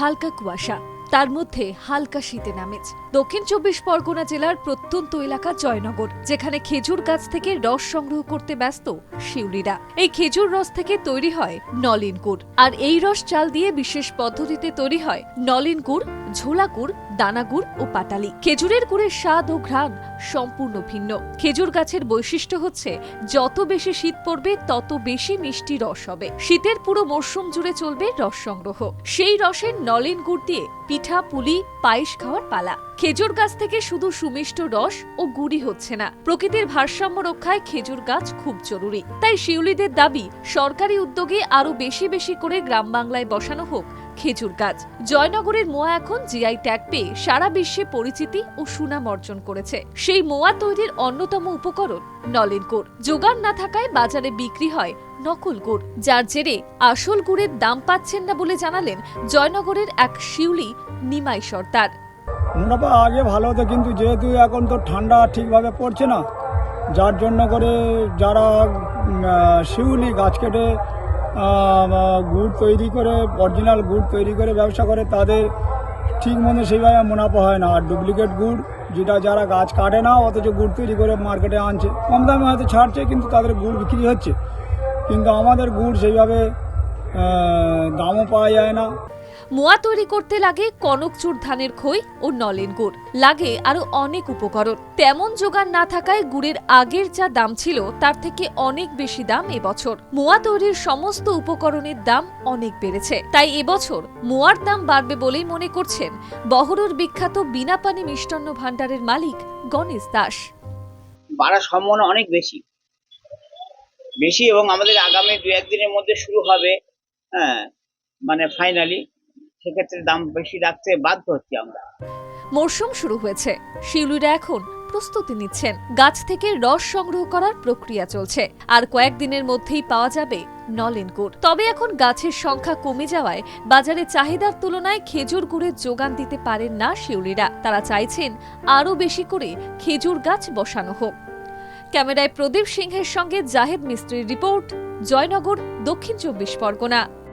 হালকা কুয়াশা, তার মধ্যে হালকা শীতে নামেজ। দক্ষিণ চব্বিশ পরগনা জেলার প্রত্যন্ত এলাকা জয়নগর, যেখানে খেজুর গাছ থেকে রস সংগ্রহ করতে ব্যস্ত শিউলিরা। এই খেজুর রস থেকে তৈরি হয় নলিনকুর আর এই রস চাল দিয়ে বিশেষ পদ্ধতিতে তৈরি হয় নলিনকুর ঝোলাকুর দানা গুড় ও পাটালি। খেজুরের গুড়ের স্বাদ ও ঘ্রাণ সম্পূর্ণ ভিন্ন। খেজুর গাছের বৈশিষ্ট্য হচ্ছে, যত বেশি শীত পড়বে, তত বেশি মিষ্টি রস হবে। শীতের পুরো মরশুম জুড়ে চলবে রস সংগ্রহ। সেই রসের নলেন গুড় দিয়ে পিঠা, পুলি, পায়েস খাওয়ার পালা। খেজুর গাছ থেকে শুধু সুমিষ্ট রস ও গুড়ি হচ্ছে না। প্রকৃতির ভারসাম্য রক্ষায় খেজুর গাছ খুব জরুরি। তাই শিউলিদের দাবি, সরকারি উদ্যোগে আরও বেশি বেশি করে গ্রাম বাংলায় বসানো হোক খেজুর গাছ। জয়নগরের মোয়া এখন জিআই ট্যাগ পেয়ে সারা বিশ্বে পরিচিতি ও সুনাম অর্জন করেছে। সেই মোয়া তৈরির অন্যতম উপকরণ নলেন গুড়। যোগান না থাকায় বাজারে বিক্রি হয় নকল গুড়, যার জেরে আসল গুড়ের দাম পাচ্ছেন না বলে জানালেন জয়নগরের এক শিউলি নিমাই সর্দার। মুনাফা আগে ভালো হতো, কিন্তু যেহেতু এখন তো ঠান্ডা ঠিকভাবে পড়ছে না, যার জন্য করে যারা শিউলি গাছ কেটে গুড় তৈরি করে অরিজিনাল গুড় তৈরি করে ব্যবসা করে, তাদের ঠিক মতো সেইভাবে মুনাফা হয় না। আর ডুপ্লিকেট গুড়, যেটা যারা গাছ কাটে না, অথচ গুড় তৈরি করে মার্কেটে আনছে, কম দামে হয়তো ছাড়ছে, কিন্তু তাদের গুড় বিক্রি হচ্ছে। কিন্তু আমাদের গুড় সেইভাবে দামও পাওয়া যায় না। মোয়া তৈরি করতে লাগে কনকচুর ধানের খই ও নলেন গুড়। লাগে আরও অনেক উপকরণ। তেমন যোগান না থাকায় গুড়ের আগের যা দাম ছিল, তার থেকে অনেক বেশি দাম এবছর। মোয়া তৈরির সমস্ত উপকরণের দাম অনেক বেড়েছে। তাই এবছর মোয়ার দাম বাড়বে বলেই মনে করছেন বহরুর বিখ্যাত বিনা পানি মিষ্টান্ন ভাণ্ডারের মালিক গণেশ দাস। বাড়ার সম্ভাবনা অনেক বেশি। বেশি এবং আমাদের আগামী দু একদিনের মধ্যে শুরু হবে হ্যাঁ মানে ফাইনালি সেক্ষেত্রে দাম বেশি রাখতে বাধ্য হচ্ছি আমরা। মরশুম শুরু হয়েছে। শিউলিরা এখন প্রস্তুতি নিচ্ছেন। গাছ থেকে রস সংগ্রহ করার প্রক্রিয়া চলছে। আর কয়েকদিনের মধ্যেই পাওয়া যাবে নলেন গুড়। তবে এখন গাছের সংখ্যা কমে যাওয়ায় বাজারে চাহিদার তুলনায় খেজুর গুড়ের যোগান দিতে পারেন না শিউলিরা। তারা চাইছেন আরও বেশি করে খেজুর গাছ বসানো হোক। ক্যামেরায় প্রদীপ সিংহের সঙ্গে জাহেদ মিস্ত্রির রিপোর্ট, জয়নগর, দক্ষিণ চব্বিশ পরগনা।